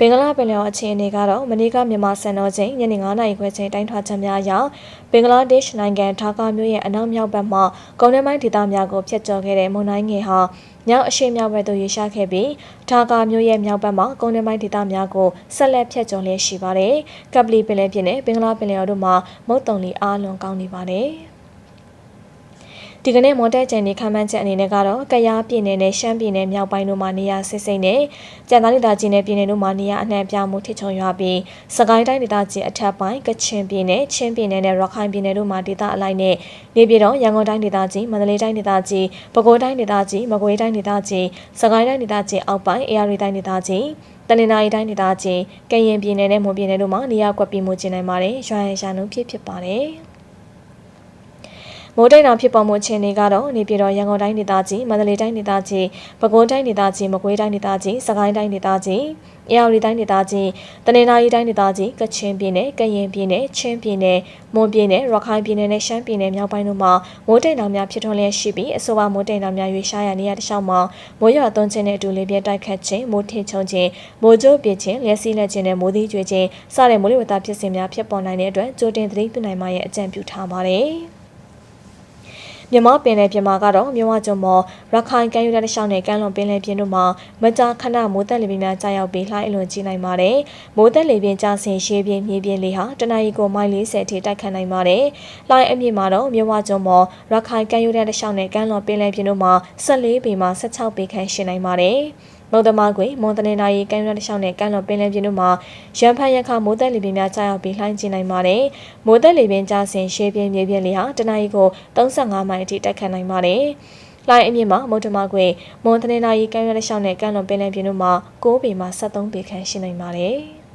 ဘင်္ဂလားပင်လယ်အော်အခြေအနေကတော့မနေ့ကမြန်မာစံတော်ချိန်ညနေ9:00နာရီခွဲချိန်တိုင်းထွာချက်များအရဘင်္ဂလားဒေ့ရှ်နိုင်ငံဒါကာမြို့ရဲ့အနောက်မြောက်ဘက်မှကုန်းတွင်းပိုင်းဒေသများကိုဖျက်ကျော်ခဲ့တဲ့မုန်တိုင်းငယ်ဟာမြောက်အရှေ့မြောက်ဘက်သို့ရွေ့ရှားခဲ့ပြီးဒါကာမြို့ရဲ့မြောက်ဘက်မှကုန်းတွင်းပိုင်းဒေသများကိုဆက်လက်ဖျက်ကျော်လျက်ရှိပါတယ်။ကပလီပင်လယ်ပြင်နဲ့ဘင်္ဂလားပင်လယ်အော်တို့မှာမုတ်တုံလီအားလွန်ကောင်းနေပါတယ်။ ဒီကနေ့မွန်တဲကျန်နေခမ်းမှန်းချက်အနေနဲ့ကတော့ကယားပြည်နယ်နဲ့ရှမ်းပြည်နယ်မြောက်ပိုင်းတို့မှာနေရာစစ်စိမ့်နဲ့ကြံသားဒေသကြီးနယ်ပြည်နယ်တို့မှာနေရာအနှံ့ပြမှုထစ်ချုံရွာပြီးစကိုင်းတိုင်းဒေသကြီးအထက်ပိုင်းကချင်ပြည်နယ်ချင်းပြည်နယ်နဲ့ရခိုင်ပြည်နယ်တို့မှာဒေသအလိုက်နဲ့နေပြည်တော်ရန်ကုန်တိုင်းဒေသကြီးမန္တလေးတိုင်းဒေသကြီးပဲခူးတိုင်းဒေသကြီးမကွေးတိုင်းဒေသကြီးစကိုင်းတိုင်းဒေသကြီးအောက်ပိုင်းအေရီတိုင်းဒေသကြီးတနင်္လာရီတိုင်းဒေသကြီးကရင်ပြည်နယ်နဲ့မွန်ပြည်နယ်တို့မှာနေရာကွက်ပြီးမှုကျင်းနိုင်ပါတယ်ရွာရန်ရှာနှုန်းဖြစ်ဖြစ်ပါတယ် မိုးတိတ်တောင်ဖြစ်ပေါ်မှုအခြေအနေကတော့နေပြည်တော်ရန်ကုန်တိုင်းဒေသကြီးမန္တလေးတိုင်းဒေသကြီးပဲခူးတိုင်းဒေသကြီးမကွေးတိုင်းဒေသကြီးစကိုင်းတိုင်းဒေသကြီးအေရဝတီတိုင်းဒေသကြီးတနင်္သာရီတိုင်းဒေသကြီးကချင်ပြည်နယ်ကရင်ပြည်နယ်ချင်းပြည်နယ်မွန်ပြည်နယ်ရခိုင်ပြည်နယ်နဲ့ရှမ်းပြည်နယ်မြောက်ပိုင်းတို့မှာမိုးတိတ်တောင်များဖြစ်ထွန်းလျက်ရှိပြီးအဆိုပါမိုးတိတ်တောင်များရွေးရှားရနေရတဲ့ရှောင်းမှာမိုးရွာသွန်းခြင်းနဲ့အတူလေးပြဲတိုက်ခတ်ခြင်းမိုးထင်ချုံခြင်းမိုးကြိုးပြခြင်းလျှက်စီးလက်ခြင်းနဲ့မိုးသီးကျွေးခြင်းစတဲ့မိုးလေဝသဖြစ်စဉ်များဖြစ်ပေါ်နိုင်တဲ့အတွက်ကြိုတင်သတိပြုနိုင်မှရဲ့အကြံပြုထားပါတယ်။ မြန်မာပင်လယ်ပြင်မှာကတော့မြဝကျွန်းမော်ရခိုင်ကမ်းရိုးတန်းတစ်လျှောက်နဲ့ကမ်းလွန်ပင်လယ်ပြင်တို့မှာမကြာခဏမိုးသက်လေပြင်းများကြာရောက်ပြီးလှိုင်းအလွန်ကြီးနိုင်ပါတယ်။မိုးသက်လေပြင်းကျဆင်ရှေးပြင်းမြေပြင်းလေဟာတနအီကိုမိုင်40အထိတိုက်ခတ်နိုင်ပါတယ်။လှိုင်းအမြင့်မှာတော့မြဝကျွန်းမော်ရခိုင်ကမ်းရိုးတန်းတစ်လျှောက်နဲ့ကမ်းလွန်ပင်လယ်ပြင်တို့မှာ14ပေမှ16ပေခန့်ရှိနိုင်ပါတယ်။ မုံတမကွေမွန်တနေနာရီကမ်းရွက်တစ်လျှောက်နဲ့ကမ်းလွန်ပင်လယ်ပြင်တို့မှာရန်ဖန်ရခမိုးသက်လေပြင်းများကြာရောက်ပြီးလှိုင်းကျင်နိုင်ပါတယ်။မိုးသက်လေပြင်းကျဆင်ရှေးပြင်းမြေပြင်းလေဟာတနအီကို35မိုင်အထိတိုက်ခတ်နိုင်ပါတယ်။လိုင်းအမြင့်မှာမုံတမကွေမွန်တနေနာရီကမ်းရွက်တစ်လျှောက်နဲ့ကမ်းလွန်ပင်လယ်ပြင်တို့မှာ6ပေမှ73ပေခန့်ရှိနိုင်ပါတယ်။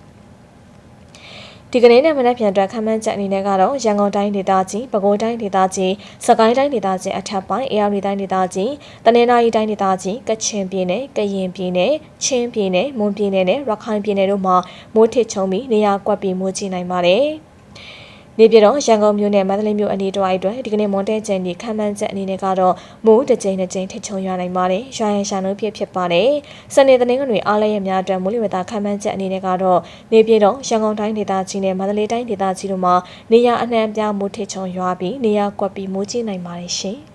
ဒီကနေ့နဲ့မနက်ဖြန်အတွက်ခန့်မှန်းချက်အနေနဲ့ကတော့ရန်ကုန်တိုင်းဒေသကြီးပဲခူးတိုင်းဒေသကြီးစကိုင်းတိုင်းဒေသကြီးအထက်ပိုင်းအေရဝတီတိုင်းဒေသကြီးတနင်္သာရီတိုင်းဒေသကြီးကချင်ပြည်နယ်ကရင်ပြည်နယ်ချင်းပြည်နယ်မွန်ပြည်နယ်နဲ့ရခိုင်ပြည်နယ်တို့မှာမိုးထစ်ချုံပြီးနေရာကွက်ပြီးမိုးကြီးနိုင်ပါတယ်။ နေပြည်တော်ရန်ကုန်မြို့နဲ့မန္တလေးမြို့အနီးတစ်ဝိုက်အတွက်ဒီကနေ့မွန်တဲကျင်းဒီခံမှန်းချက်အနေနဲ့ကတော့မိုးတစ်ကြိမ်တစ်ကြိမ်ထချုံရွာနိုင်ပါတယ်။ရွာရန်ရှာနှုန်းဖြစ်ဖြစ်ပါတယ်။စနေတနင်္ဂနွေအားလည်းရများအတွက်မိုးလေဝသခံမှန်းချက်အနေနဲ့ကတော့နေပြည်တော်ရန်ကုန်တိုင်းဒေသကြီးနဲ့မန္တလေးတိုင်းဒေသကြီးတို့မှာနေရာအနှံ့ပြားမိုးထချုံရွာပြီးနေရာကွက်ပြီးမိုးကြီးနိုင်ပါတယ်ရှင်။